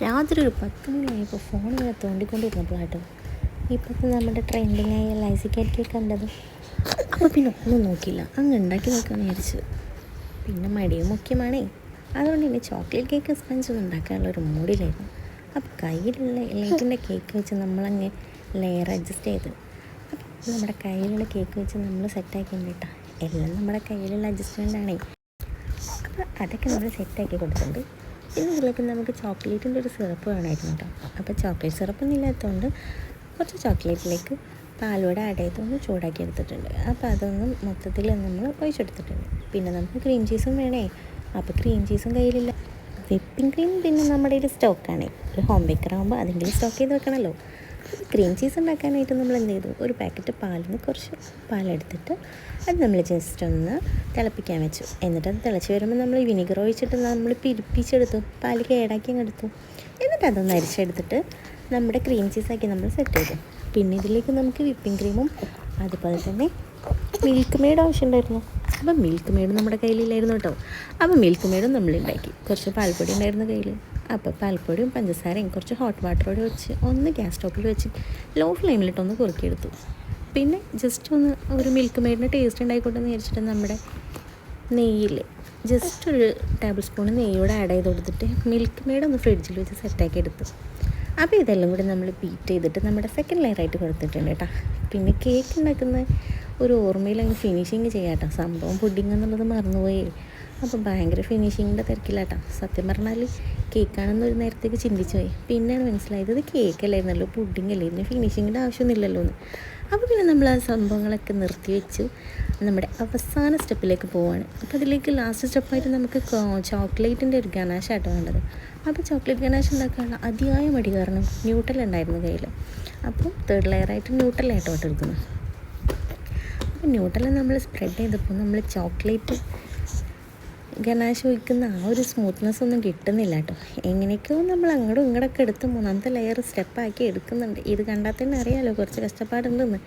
രാത്രി ഒരു പത്ത് മണിയായപ്പോൾ ഫോൺ ഇങ്ങനെ തോണ്ടിക്കൊണ്ടിരുന്നപ്പോഴാട്ടോ ഇപ്പോഴത്തെ നമ്മുടെ ട്രെൻഡിങ് ആയ ലൈസിക്കാറ്റ് കേക്ക് കണ്ടത്. അപ്പോൾ പിന്നെ ഒന്നും നോക്കിയില്ല. അങ്ങ് ഉണ്ടാക്കി നോക്കാമെന്ന് വിചാരിച്ചു. പിന്നെ മടിയും മുഖ്യമാണേ. അതുകൊണ്ട് ഇനി ചോക്ലേറ്റ് കേക്ക് സ്പഞ്ച് ഒന്നും ഉണ്ടാക്കാനുള്ള ഒരു മൂഡിലായിരുന്നു അപ്പോൾ കയ്യിലുള്ള ലൈറ്റിന്റെ കേക്ക് വെച്ച് നമ്മളങ്ങ് ലെയർ അഡ്ജസ്റ്റ് ചെയ്ത്. അപ്പോൾ നമ്മുടെ കയ്യിലുള്ള കേക്ക് വെച്ച് നമ്മൾ സെറ്റാക്കി കേട്ടോ. എല്ലാം നമ്മുടെ കയ്യിലുള്ള അഡ്ജസ്റ്റ്മെന്റ് ആണേ. അപ്പോൾ അതൊക്കെ നമ്മൾ സെറ്റാക്കി കൊടുത്തിട്ടുണ്ട്. പിന്നെ ഇതിലേക്ക് നമുക്ക് ചോക്ലേറ്റിന്റെ ഒരു സിറപ്പ് വേണമായിരുന്നു കേട്ടോ. അപ്പോൾ ചോക്ലേറ്റ് സിറപ്പൊന്നും ഇല്ലാത്തതുകൊണ്ട് കുറച്ച് ചോക്ലേറ്റിലേക്ക് പാലോടെ ആഡ് ചെയ്തൊന്ന് ചൂടാക്കി എടുത്തിട്ടുണ്ട്. അപ്പോൾ അതൊന്നും മൊത്തത്തിൽ നമ്മൾ ഒഴിച്ചെടുത്തിട്ടുണ്ട്. പിന്നെ നമുക്ക് ക്രീം ചീസും വേണേ. അപ്പോൾ ക്രീം ചീസും കയ്യിലില്ല. വിപ്പിംഗ് ക്രീം പിന്നെ നമ്മുടെ ഒരു സ്റ്റോക്കാണ് ഒരു ഹോം ബേക്കർ ആകുമ്പോൾ അതെങ്കിലും സ്റ്റോക്ക് ചെയ്ത് വെക്കണമല്ലോ ക്രീം ചീസ് ഉണ്ടാക്കാനായിട്ട് നമ്മൾ എന്ത് ചെയ്തു? ഒരു പാക്കറ്റ് പാലിന് കുറച്ച് പാലെടുത്തിട്ട് അത് നമ്മൾ ജസ്റ്റ് ഒന്ന് തിളപ്പിക്കാൻ വെച്ചു. എന്നിട്ട് അത് തിളച്ച് വരുമ്പോൾ നമ്മൾ വിനിഗർ ഒഴിച്ചിട്ട് നമ്മൾ പിരിപ്പിച്ചെടുത്തു. പാൽ കേടാക്കി എടുത്തു. എന്നിട്ട് അതൊന്ന് അരിച്ചെടുത്തിട്ട് നമ്മുടെ ക്രീം ചീസാക്കി നമ്മൾ സെറ്റ് ചെയ്തു. പിന്നെ ഇതിലേക്ക് നമുക്ക് വിപ്പിംഗ് ക്രീമും അതുപോലെ തന്നെ മിൽക്ക് മെയ്ഡ് ആവശ്യമുണ്ടായിരുന്നു. അപ്പം മിൽക്ക് മെയ്ഡ് നമ്മുടെ കയ്യിലില്ലായിരുന്നു കേട്ടോ. അപ്പം മിൽക്ക് മെയ്ഡും നമ്മൾ ഉണ്ടാക്കി കുറച്ച് പാൽപ്പൊടി ഉണ്ടായിരുന്നു കയ്യിൽ അപ്പോൾ പാൽപ്പൊടിയും പഞ്ചസാരയും കുറച്ച് ഹോട്ട് വാട്ടറോടെ വെച്ച് ഒന്ന് ഗ്യാസ് സ്റ്റോപ്പിൽ വെച്ച് ലോ ഫ്ലെയിമിലിട്ടൊന്ന് കുറുക്കിയെടുത്തു. പിന്നെ ജസ്റ്റ് ഒന്ന് ഒരു മിൽക്ക് മെയ്ഡിന്റെ ടേസ്റ്റ് ഉണ്ടായിക്കോട്ടെ എന്ന് വിചാരിച്ചിട്ട് നമ്മുടെ നെയ്യിൽ ജസ്റ്റ് ഒരു ടേബിൾ സ്പൂൺ നെയ്യോടെ ആഡ് ചെയ്ത് കൊടുത്തിട്ട് മിൽക്ക് മെയ്ഡ് ഒന്ന് ഫ്രിഡ്ജിൽ വെച്ച് സെറ്റാക്കി എടുത്തു. അപ്പോൾ ഇതെല്ലാം കൂടി നമ്മൾ ബീറ്റ് ചെയ്തിട്ട് നമ്മുടെ സെക്കൻഡ് ലെയറായിട്ട് കൊടുത്തിട്ടുണ്ട് കേട്ടോ. പിന്നെ കേക്ക് ഉണ്ടാക്കുന്ന ഒരു ഓർമ്മയിൽ അങ്ങ് ഫിനിഷിങ് ചെയ്യാട്ടോ. സംഭവം പുഡിങ് എന്നുള്ളത് മറന്നുപോയി. അപ്പോൾ ഭയങ്കര ഫിനിഷിങ്ങിന്റെ തിരക്കിലാട്ടോ. സത്യം പറഞ്ഞാൽ കേക്കാണെന്ന് ഒരു നേരത്തേക്ക് ചിന്തിച്ചു പോയി. പിന്നെയാണ് മനസ്സിലായത് ഇത് കേക്കല്ലായിരുന്നല്ലോ പുഡിംഗ് അല്ലേ. ഇതിന് ഫിനിഷിങ്ങിന്റെ ആവശ്യമൊന്നുമില്ലല്ലോ എന്ന് അപ്പോൾ പിന്നെ നമ്മൾ ആ സംഭവങ്ങളൊക്കെ നിർത്തി വെച്ചു നമ്മുടെ അവസാന സ്റ്റെപ്പിലേക്ക് പോവാണ്. അപ്പോൾ അതിലേക്ക് ലാസ്റ്റ് സ്റ്റെപ്പായിട്ട് നമുക്ക് ചോക്ലേറ്റിന്റെ ഒരു ഗനാശാട്ടോ വേണ്ടത്. അപ്പോൾ ചോക്ലേറ്റ് ഗണാശ് ഉണ്ടാക്കാനുള്ള അതിയായ മടി കാരണം ന്യൂട്ടൽ ഉണ്ടായിരുന്നു കയ്യിൽ അപ്പോൾ തേർഡ് ലെയറായിട്ട് ന്യൂട്ടലായിട്ടോ എടുക്കുന്നത് അപ്പോൾ ന്യൂട്ടൽ നമ്മൾ സ്പ്രെഡ് ചെയ്തപ്പോൾ നമ്മൾ ചോക്ലേറ്റ് ഗനാശ് ഒഴിക്കുന്ന ആ ഒരു സ്മൂത്ത്നെസ് ഒന്നും കിട്ടുന്നില്ല കേട്ടോ എങ്ങനെയൊക്കെയോ നമ്മൾ അങ്ങോട്ടും ഇങ്ങോട്ടൊക്കെ എടുത്ത് മൂന്നാമത്തെ ലെയർ സ്റ്റെപ്പാക്കി എടുക്കുന്നുണ്ട്. ഇത് കണ്ടാൽ തന്നെ അറിയാമല്ലോ കുറച്ച് കഷ്ടപ്പാടുണ്ടെന്ന്.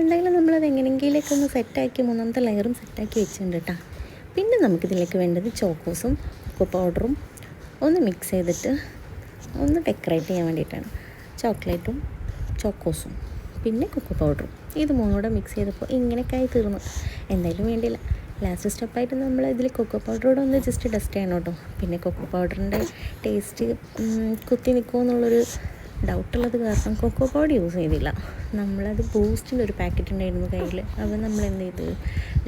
എന്തായാലും നമ്മളത് എങ്ങനെയെങ്കിലൊക്കെ ഒന്ന് സെറ്റാക്കി മൂന്നാമത്തെ ലെയറും സെറ്റാക്കി വെച്ചിട്ടുണ്ട് കേട്ടോ പിന്നെ നമുക്കിതിലേക്ക് വേണ്ടത് ചോക്കോസും കൊക്കോ പൗഡറും ഒന്ന് മിക്സ് ചെയ്തിട്ട് ഒന്ന് ഡെക്കറേറ്റ് ചെയ്യാൻ വേണ്ടിയിട്ടാണ്. ചോക്ലേറ്റും ചോക്കോസും പിന്നെ കൊക്കോ പൗഡറും ഇത് മൂന്നൂടെ മിക്സ് ചെയ്തപ്പോൾ ഇങ്ങനെയൊക്കെ ആയി തീർന്നു. എന്തായാലും വേണ്ടിയില്ല. ലാസ്റ്റ് സ്റ്റെപ്പായിട്ട് നമ്മൾ ഇതിൽ കൊക്കോ പൗഡറോടെ ഒന്ന് ജസ്റ്റ് ഡസ്റ്റ് ചെയ്യണം കേട്ടോ. പിന്നെ കൊക്കോ പൗഡറിന്റെ ടേസ്റ്റ് കുത്തി നിൽക്കുമോ എന്നുള്ളൊരു ഡൗട്ടുള്ളത് കാരണം കൊക്കോ പൗഡർ യൂസ് ചെയ്തില്ല. നമ്മളത് ബൂസ്റ്റിന്റെ ഒരു പാക്കറ്റ് ഉണ്ടായിരുന്നു കയ്യിൽ അപ്പോൾ നമ്മൾ എന്ത് ചെയ്തു?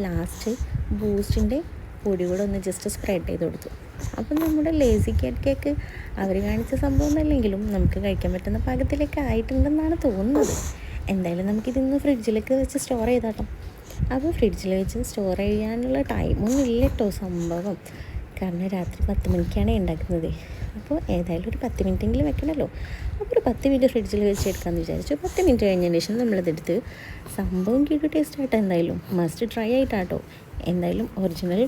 ലാസ്റ്റ് ബൂസ്റ്റിന്റെ പൊടി കൂടെ ഒന്ന് ജസ്റ്റ് സ്പ്രെഡ് ചെയ്ത് കൊടുത്തു. അപ്പം നമ്മുടെ ലേസി കാറ്റ് കേക്ക് അവർ കാണിച്ച സംഭവം എന്നല്ലെങ്കിലും നമുക്ക് കഴിക്കാൻ പറ്റുന്ന പാകത്തിലേക്ക് ആയിട്ടുണ്ടെന്നാണ് തോന്നുന്നത്. എന്തായാലും നമുക്കിതിന്ന് ഫ്രിഡ്ജിലേക്ക് വെച്ച് സ്റ്റോർ ചെയ്താട്ടോ. അപ്പോൾ ഫ്രിഡ്ജിൽ വെച്ച് സ്റ്റോർ ചെയ്യാനുള്ള ടൈമൊന്നും ഇല്ല കേട്ടോ സംഭവം. കാരണം രാത്രി പത്ത് മണിക്കാണ് ഉണ്ടാക്കുന്നത് അപ്പോൾ ഏതായാലും ഒരു പത്ത് മിനിറ്റെങ്കിലും വെക്കണമല്ലോ അപ്പോൾ ഒരു പത്ത് മിനിറ്റ് ഫ്രിഡ്ജിൽ വെച്ച് എടുക്കാമെന്ന് വിചാരിച്ചു. പത്ത് മിനിറ്റ് കഴിഞ്ഞതിന് ശേഷം നമ്മളതെടുത്ത് സംഭവം കേട്ട് ടേസ്റ്റ് ആട്ടോ എന്തായാലും. മസ്റ്റ് ട്രൈ ആയിട്ടാട്ടോ. എന്തായാലും ഒറിജിനൽ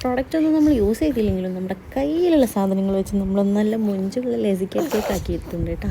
പ്രോഡക്റ്റ് ഒന്നും നമ്മൾ യൂസ് ചെയ്തില്ലെങ്കിലും നമ്മുടെ കയ്യിലുള്ള സാധനങ്ങൾ വെച്ച് നമ്മൾ നല്ല മുഞ്ചുള്ള ലേസിക്കാക്കിയിട്ടുണ്ട് കേട്ടോ